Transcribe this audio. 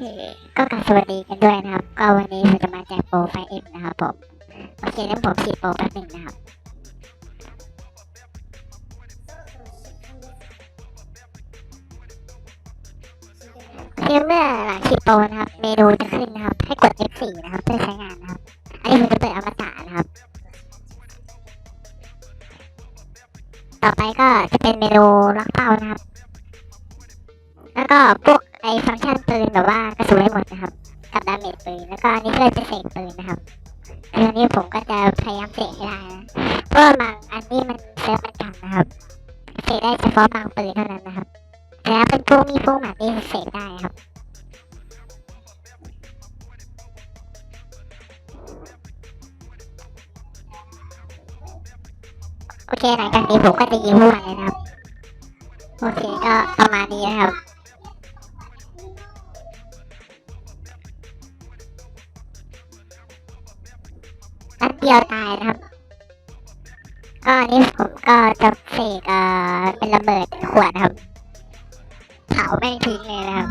คก็กราบสวัสดีกันด้วยนะครับ ก็วันนี้ผมจะมาแจกโปรไฟเอ็มนะครับผม โอเคงั้นผมฉีดโปรแป๊บหนึ่งนะครับเพียงเมื่อหลังฉีดโปรนะครับ เมนูจะขึ้นนะครับ ให้กด F4 นะครับเพื่อใช้งานนะครับ อันนี้ผมจะเปิดอมตะนะครับ ต่อไปก็จะเป็นเมนูล็อกเป้านะครับ แล้วก็พวกไอฟังก์ชันปืนแบบว่ากระสุนให้หมดนะครับ กับดาเมจปืน แล้วก็อันนี้เพื่อจะเสกปืนนะครับคืออันนี้ผมก็จะพยายามเสกให้ได้นะเพราะบางอันนี้มันเซิร์ฟประจำนะครับ เสกได้เฉพาะบางปืนเท่านั้นนะครับ แต่ถ้าเป็นพวกมีพวกหมัดนี่เสกได้ครับโอเคหลังจากนี้ผมก็จะยิงพวกมันเลยนะครับ โอเคก็ประมาณนี้นะครับ เดียวตายนะครับ ก็นี้ผมก็จะเสกเอ่อเป็นระเบิดขวดครับ เผาแม่งทิ้งเลยนะครับ